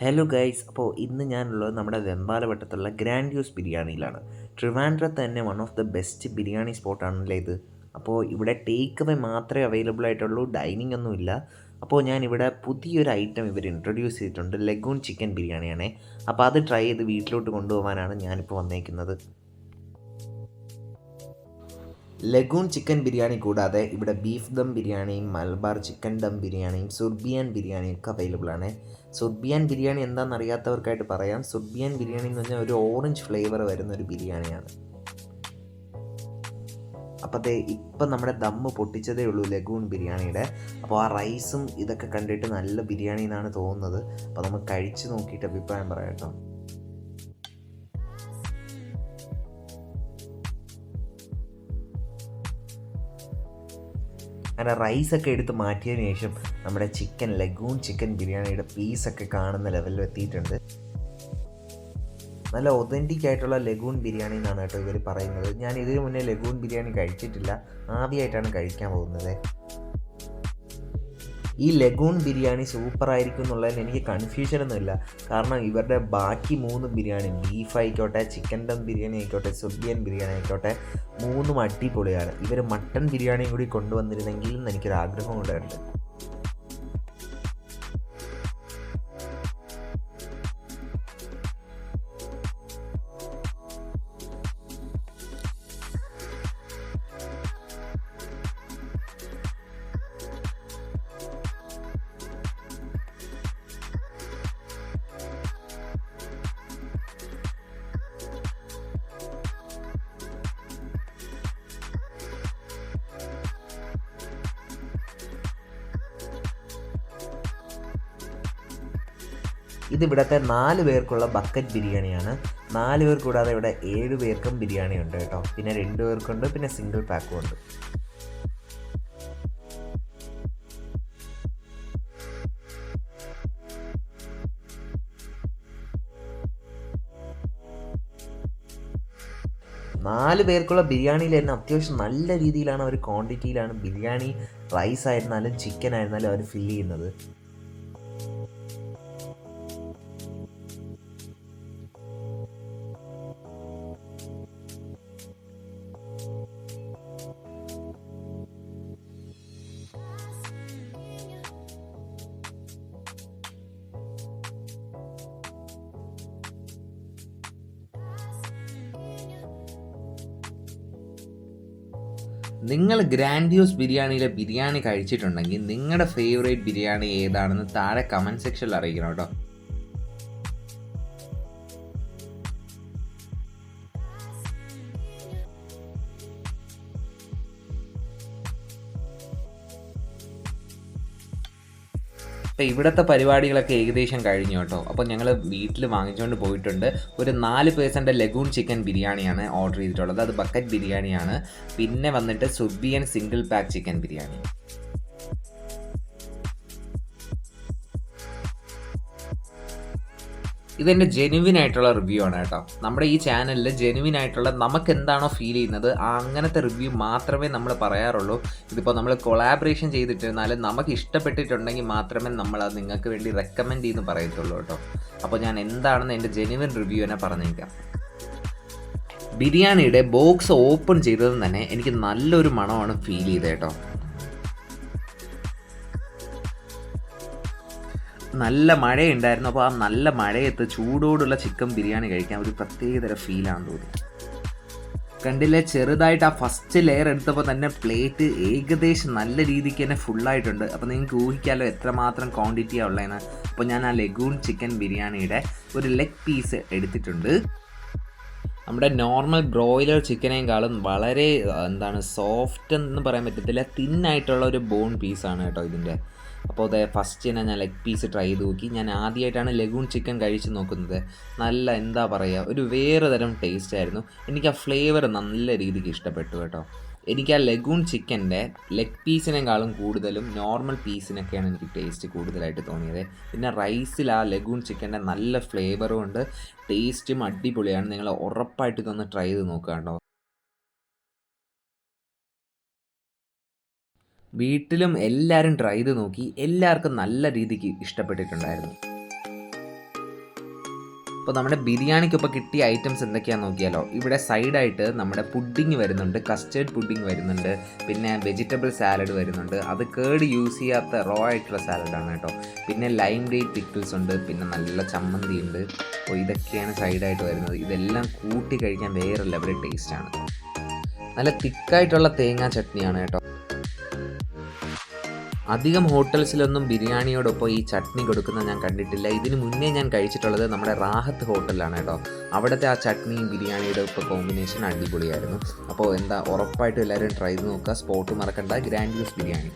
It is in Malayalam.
ഹലോ ഗൈസ് അപ്പോൾ ഇന്ന് ഞാനുള്ളത് നമ്മുടെ വെമ്പാലവട്ടത്തുള്ള ഗ്രാൻഡ് യൂസ് ബിരിയാണിയിലാണ്. ട്രിവാൻഡ്രത്ത് തന്നെ one of the best biryani സ്പോട്ടാണല്ലേ ഇത്? അപ്പോൾ ഇവിടെ ടേക്ക് അവേ മാത്രമേ അവൈലബിൾ ആയിട്ടുള്ളൂ ഡൈനിങ് ഒന്നുമില്ല അപ്പോൾ ഞാൻ ഇവിടെ പുതിയൊരു ഐറ്റം ഇവർ ഇൻട്രൊഡ്യൂസ് ചെയ്തിട്ടുണ്ട് ലഗൂൺ ചിക്കൻ ബിരിയാണിയാണേ. അപ്പോൾ അത് ട്രൈ ചെയ്ത് വീട്ടിലോട്ട് കൊണ്ടുപോകാനാണ് ഞാനിപ്പോൾ വന്നേക്കുന്നത്. ലഗൂൺ ചിക്കൻ ബിരിയാണി കൂടാതെ ഇവിടെ ബീഫ് ദം ബിരിയാണിയും മലബാർ ചിക്കൻ ദം ബിരിയാണിയും സുർബിയാൻ ബിരിയാണിയും ഒക്കെ അവൈലബിൾ ആണ്. സുർബിയാൻ ബിരിയാണി എന്താണെന്ന് അറിയാത്തവർക്കായിട്ട് പറയാം. സുർബിയാൻ ബിരിയാണി എന്ന് പറഞ്ഞാൽ ഒരു ഓറഞ്ച് ഫ്ലേവർ വരുന്ന ഒരു ബിരിയാണിയാണ്. അപ്പോൾ അതെ ഇപ്പം നമ്മുടെ ദമ്മ് പൊട്ടിച്ചതേ ഉള്ളൂ ലഗൂൺ ബിരിയാണിയുടെ. അപ്പോൾ ആ റൈസും ഇതൊക്കെ കണ്ടിട്ട് നല്ല ബിരിയാണി എന്നാണ് തോന്നുന്നത്. അപ്പോൾ നമുക്ക് കഴിച്ച് നോക്കിയിട്ട് അഭിപ്രായം പറയാം കേട്ടോ. അങ്ങനെ റൈസൊക്കെ എടുത്ത് മാറ്റിയതിന് ശേഷം നമ്മുടെ ചിക്കൻ ലഗൂൺ ചിക്കൻ ബിരിയാണിയുടെ പീസൊക്കെ കാണുന്ന ലെവലിൽ എത്തിയിട്ടുണ്ട്. നല്ല ഒതന്റിക് ആയിട്ടുള്ള ലഗൂൺ ബിരിയാണി എന്നാണ് കേട്ടോ ഇവർ പറയുന്നത്. ഞാൻ ഇതിനു മുന്നേ ലഗൂൺ ബിരിയാണി കഴിച്ചിട്ടില്ല. ആദ്യമായിട്ടാണ് കഴിക്കാൻ പോകുന്നത്. ഈ ലഗൂൺ ബിരിയാണി സൂപ്പർ ആയിരിക്കും എന്നുള്ളതിന് എനിക്ക് കൺഫ്യൂഷൻ ഒന്നുമില്ല കാരണം ഇവരുടെ ബാക്കി മൂന്ന് ബിരിയാണി ബീഫ് ആയിക്കോട്ടെ ചിക്കൻ ദം ബിരിയാണി ആയിക്കോട്ടെ സുബിയൻ ബിരിയാണി ആയിക്കോട്ടെ മൂന്നും അടിപൊളിയാണ്. ഇവർ മട്ടൺ ബിരിയാണിയും കൂടി കൊണ്ടുവന്നിരുന്നെങ്കിൽ എന്ന് എനിക്കൊരു ആഗ്രഹം ഉണ്ടായിട്ടുണ്ട്. ഇത് ഇവിടുത്തെ നാല് പേർക്കുള്ള ബക്കറ്റ് ബിരിയാണിയാണ്. നാല് പേർ കൂടാതെ ഇവിടെ ഏഴ് പേർക്കും ബിരിയാണി ഉണ്ട് കേട്ടോ. പിന്നെ രണ്ട് പേർക്കുണ്ട് പിന്നെ സിംഗിൾ പാക്കും ഉണ്ട്. നാല് പേർക്കുള്ള ബിരിയാണിയിൽ തന്നെ അത്യാവശ്യം നല്ല രീതിയിലാണ് അവർ ക്വാണ്ടിറ്റിയിലാണ് ബിരിയാണി റൈസ് ആയിരുന്നാലും ചിക്കൻ ആയിരുന്നാലും അവർ ഫില്ല് ചെയ്യുന്നത്. നിങ്ങൾ ഗ്രാൻഡ്യൂസ് ബിരിയാണിയിലെ ബിരിയാണി കഴിച്ചിട്ടുണ്ടെങ്കിൽ നിങ്ങളുടെ ഫേവറേറ്റ് ബിരിയാണി ഏതാണെന്ന് താഴെ കമന്റ് സെക്ഷനിൽ അറിയിക്കണം കേട്ടോ. അപ്പോൾ ഇവിടുത്തെ പരിപാടികളൊക്കെ ഏകദേശം കഴിഞ്ഞു കേട്ടോ. അപ്പോൾ ഞങ്ങൾ വീട്ടിൽ വാങ്ങിച്ചുകൊണ്ട് പോയിട്ടുണ്ട്. ഒരു നാല് പേഴ്സന്റെ ലഗൂൺ ചിക്കൻ ബിരിയാണിയാണ് ഓർഡർ ചെയ്തിട്ടുള്ളത്. അത് ബക്കറ്റ് ബിരിയാണിയാണ്. പിന്നെ വന്നിട്ട് സുബിയൻ സിംഗിൾ പാക്ക് ചിക്കൻ ബിരിയാണി. ഇതെന്റെ ജെനുവിൻ ആയിട്ടുള്ള റിവ്യൂ ആണ് കേട്ടോ. നമ്മുടെ ഈ ചാനലിൽ ജെനുവിൻ ആയിട്ടുള്ള നമുക്ക് എന്താണോ ഫീൽ ചെയ്യുന്നത് ആ അങ്ങനത്തെ റിവ്യൂ മാത്രമേ നമ്മൾ പറയാറുള്ളൂ. ഇതിപ്പോൾ നമ്മൾ കൊളാബറേഷൻ ചെയ്തിട്ടിരുന്നാലും നമുക്ക് ഇഷ്ടപ്പെട്ടിട്ടുണ്ടെങ്കിൽ മാത്രമേ നമ്മൾ അത് നിങ്ങൾക്ക് വേണ്ടി റെക്കമെൻഡ് ചെയ്യുന്നു പറയത്തുള്ളൂ കേട്ടോ. അപ്പോൾ ഞാൻ എന്താണെന്ന് എന്റെ ജെനുവിൻ റിവ്യൂ തന്നെ പറഞ്ഞേക്കാം. ബിരിയാണിയുടെ ബോക്സ് ഓപ്പൺ ചെയ്തതും തന്നെ എനിക്ക് നല്ലൊരു മണമാണ് ഫീൽ ചെയ്തത് നല്ല മഴയുണ്ടായിരുന്നു. അപ്പോൾ ആ നല്ല മഴയത്ത് ചൂടോടുള്ള ചിക്കൻ ബിരിയാണി കഴിക്കാൻ ഒരു പ്രത്യേകതര ഫീലാണ് തോന്നി കണ്ടില്ലേ? ചെറുതായിട്ട് ആ ഫസ്റ്റ് ലെയർ എടുത്തപ്പോൾ തന്നെ പ്ലേറ്റ് ഏകദേശം നല്ല രീതിക്ക് തന്നെ ഫുള്ളായിട്ടുണ്ട് അപ്പോൾ നിങ്ങൾക്ക് ഊഹിക്കാമല്ലോ എത്രമാത്രം ക്വാണ്ടിറ്റിയാണ് ഉള്ളതെന്ന്. അപ്പോൾ ഞാൻ ആ ലഗൂൺ ചിക്കൻ ബിരിയാണിയുടെ ഒരു ലെഗ് പീസ് എടുത്തിട്ടുണ്ട്. നമ്മുടെ നോർമൽ ബ്രോയിലർ ചിക്കനേക്കാളും വളരെ എന്താണ് സോഫ്റ്റ് എന്ന് പറയാൻ പറ്റത്തില്ല തിന്നായിട്ടുള്ള ഒരു ബോൺ പീസാണ് കേട്ടോ ഇതിന്റെ. അപ്പോൾ അതെ ഫസ്റ്റ് തന്നെ ഞാൻ ലെഗ് പീസ് ട്രൈ ചെയ്ത് നോക്കി. ഞാൻ ആദ്യമായിട്ടാണ് ലഗൂൺ ചിക്കൻ കഴിച്ച് നോക്കുന്നത്. നല്ല എന്താ പറയുക ഒരു വേറെ തരം ടേസ്റ്റ് ആയിരുന്നു. എനിക്ക് ആ ഫ്ലേവർ നല്ല രീതിക്ക് ഇഷ്ടപ്പെട്ടു കേട്ടോ. എനിക്ക് ആ ലഗൂൺ ചിക്കന്റെ ലെഗ് പീസിനേക്കാളും കൂടുതലും നോർമൽ പീസിനൊക്കെയാണ് എനിക്ക് ടേസ്റ്റ് കൂടുതലായിട്ട് തോന്നിയത്. പിന്നെ റൈസിൽ ആ ലഗൂൺ ചിക്കന്റെ നല്ല ഫ്ലേവറും ഉണ്ട്. ടേസ്റ്റും അടിപൊളിയാണ്. നിങ്ങൾ ഉറപ്പായിട്ട് ഇതൊന്ന് ട്രൈ ചെയ്ത് നോക്കുക കേട്ടോ. വീട്ടിലും എല്ലാവരും ട്രൈ ചെയ്ത് നോക്കി. എല്ലാവർക്കും നല്ല രീതിക്ക് ഇഷ്ടപ്പെട്ടിട്ടുണ്ടായിരുന്നു. അപ്പോൾ നമ്മുടെ ബിരിയാണിക്കൊപ്പം കിട്ടിയ ഐറ്റംസ് എന്തൊക്കെയാണെന്ന് നോക്കിയാലോ? ഇവിടെ സൈഡായിട്ട് നമ്മുടെ പുഡിങ് വരുന്നുണ്ട് കസ്റ്റേർഡ് പുഡിങ് വരുന്നുണ്ട് പിന്നെ വെജിറ്റബിൾ സാലഡ് വരുന്നുണ്ട്. അത് കേട് യൂസ് ചെയ്യാത്ത റോ ആയിട്ടുള്ള സാലഡാണ് കേട്ടോ. പിന്നെ ലൈം ഡേറ്റ് പിക്കിൾസ് ഉണ്ട് പിന്നെ നല്ല ചമ്മന്തി ഉണ്ട്. അപ്പോൾ ഇതൊക്കെയാണ് സൈഡായിട്ട് വരുന്നത്. ഇതെല്ലാം കൂട്ടി കഴിക്കാൻ വേറെ ലെവൽ ടേസ്റ്റാണ് നല്ല തിക്കായിട്ടുള്ള തേങ്ങാ ചട്നിയാണ് കേട്ടോ. അധികം ഹോട്ടൽസിലൊന്നും ബിരിയാണിയോടൊപ്പം ഈ ചട്നി കൊടുക്കുന്നത് ഞാൻ കണ്ടിട്ടില്ല. ഇതിന് മുന്നേ ഞാൻ കഴിച്ചിട്ടുള്ളത് നമ്മുടെ റാഹത്ത് ഹോട്ടലിലാണ് കേട്ടോ. അവിടുത്തെ ആ ചട്നിയും ബിരിയാണിയുടെ ഒപ്പം കോമ്പിനേഷൻ അടിപൊളിയായിരുന്നു. അപ്പോൾ എന്താ ഉറപ്പായിട്ടും എല്ലാവരും ട്രൈ ചെയ്ത് നോക്കുക. സ്പോട്ട് മറക്കണ്ട. Grand use biryani